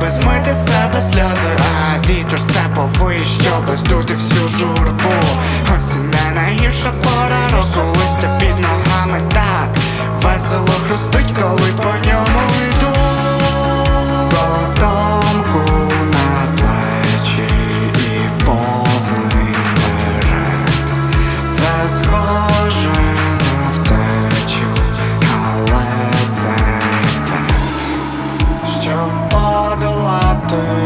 без мити себе сльози, а вітер степовий after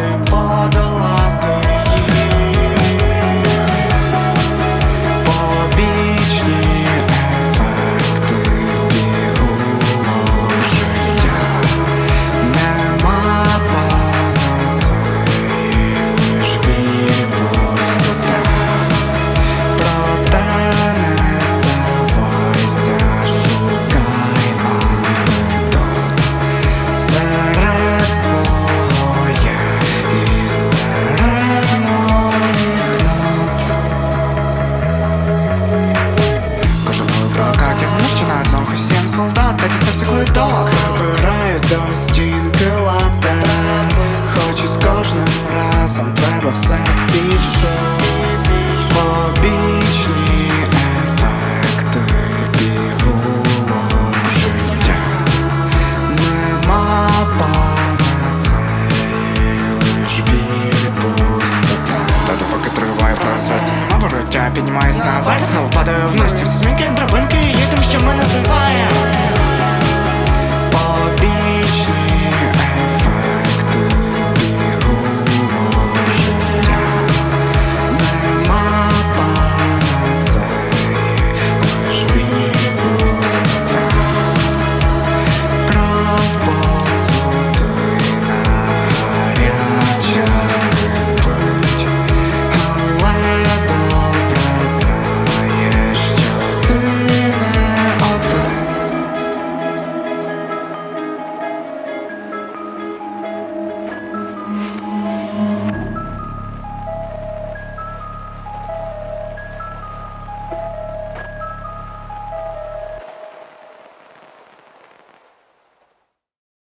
стінки лате Хоч і з кожним разом треба все більше Побічні ефекти бігуло життя. Нема панацеї, лиш біль пустота. Та допоки триває процес, то нема вороття Піднімаюсь наверх, знову падаю вниз. Ці всі змінки, драбинки є що ми називаємо